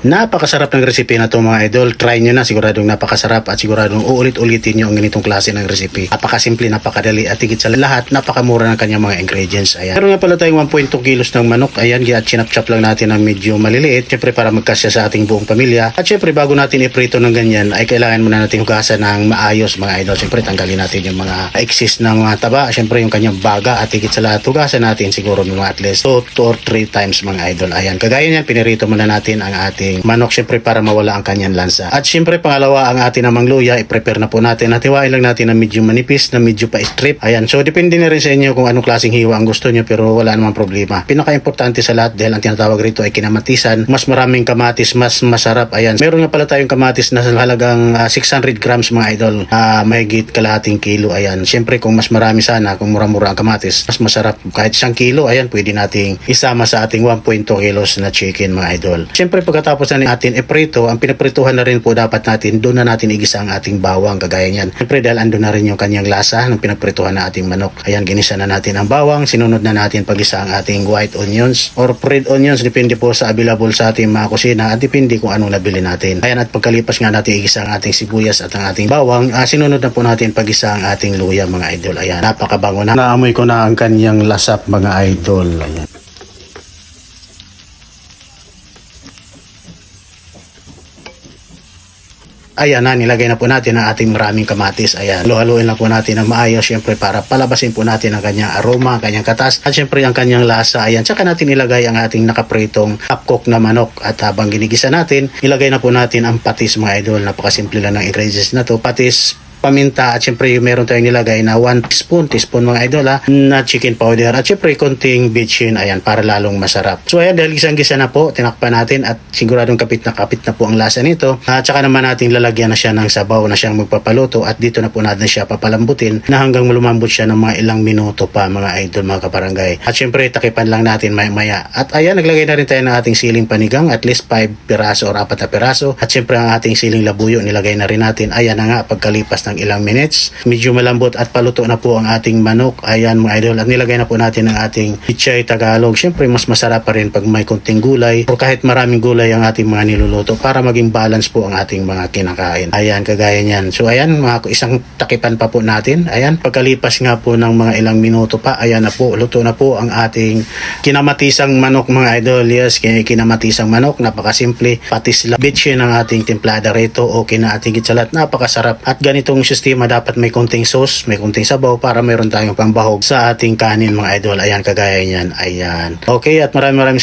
Napakasarap ng recipe na to mga idol. Try nyo na, siguradong napakasarap at siguradong uulit-ulitin nyo ang ganitong klase ng recipe. Napakasimple, napakadali at higit sa lahat, napakamura ng kanyang mga ingredients. Ayan. Meron nga pala tayong 1.2 kilos ng manok. Ayan, at chinap-chop lang natin ng medyo maliliit. Siyempre para magkasya sa ating buong pamilya. At siyempre bago natin iprito ng ganyan, ay kailangan muna natin hugasan ng maayos mga idol. Siyempre tanggalin natin yung mga excess ng mga taba. Siyempre yung kanyang baga at higit sa lahat, hugasan natin siguro mga at least 2 or 3 times mga idol. Ayan, kagaya niyan, pinirito muna natin ang ating manok siyempre para mawala ang kanyang lansa. At siyempre pangalawa ang ating namang luya, i-prepare na po natin. At hiwain lang natin na medyo manipis, na medyo pa-strip. Ayan, so depende na rin sa inyo kung anong klaseng hiwa ang gusto nyo pero wala namang problema. Pinaka-importante sa lahat dahil ang tinatawag rito ay kinamatisan. Mas maraming kamatis, mas masarap. Ayan, meron nga pala tayong kamatis na halagang ah, 600 grams mga idol. Ah, mahigit kalahating kilo. Ayan, siyempre kung mas marami sana, kung mura-mura ang kamatis, mas masarap. Kahit isang kilo, ayan, pwede nating isama sa ating 1.2 kilos na chicken mga idol. Siyempre pagkatapos na natin iprito, ang pinaprituhan na rin po dapat natin, doon na natin igisa ang ating bawang kagaya niyan. Siyempre dahil ando na rin yung kanyang lasa ng pinaprituhan na ating manok. Ayan, ginisa na natin ang bawang, sinunod na natin pagisa ang ating white onions or red onions, depende po sa available sa ating mga kusina at depende kung anong nabili natin. Ayan, at pagkalipas nga natin igisa ang ating sibuyas at ang ating bawang, ah, sinunod na po natin pagisa ang ating luya mga idol. Ayan, napakabango na. Naamoy ko na ang kanyang lasap mga idol. Ayan. Ayan na, nilagay na po natin ang ating maraming kamatis. Ayan, haluhaluin lang po natin ng maayos syempre para palabasin po natin ang kanyang aroma, ang kanyang katas, at syempre ang kanyang lasa. Ayan, tsaka natin ilagay ang ating nakapritong upcook na manok. At habang ginigisa natin, ilagay na po natin ang patis mga idol. Napakasimple lang ng ingredients na to. Patis, paminta at syempre meron tayong nilagay na 1 teaspoon, teaspoon mga idol ha, na chicken powder at syempre konting bitchin ayan para lalong masarap. So ayan dahil isang gisa na po, tinakpan natin at siguradong kapit na kapit na po ang lasa nito. At saka naman natin lalagyan na siya ng sabaw na siyang magpapaluto at dito na po natin siya papalambutin na hanggang lumambot siya ng mga ilang minuto pa mga idol mga kaparangay. At syempre takipan lang natin maya maya. At ayan naglagay na rin tayo ng ating siling panigang at least 5 piraso or 4 na piraso. At syempre ang ating siling labuyo nilagay na rin natin. Ayan na nga pagkalipas ng ilang minutes. Medyo malambot at paluto na po ang ating manok. Ayan mga idol. At nilagay na po natin ang ating pichay Tagalog. Siyempre mas masarap pa rin pag may konting gulay o kahit maraming gulay ang ating mga niluluto para maging balance po ang ating mga kinakain. Ayan kagaya niyan. So ayan mga isang takipan pa po natin. Ayan pagkalipas nga po ng mga ilang minuto pa. Ayan na po. Luto na po ang ating kinamatisang manok mga idol. Yes, kin- kinamatisang manok. Napakasimple. Patis lang. Bitchin ang ating templada rito o kinaating gitsalat. Napakasarap. At ganitong sistema dapat may konting sauce, may konting sabaw para meron tayong pambahog sa ating kanin mga idol. Ayan, kagaya niyan. Ayan. Okay, at maraming maraming.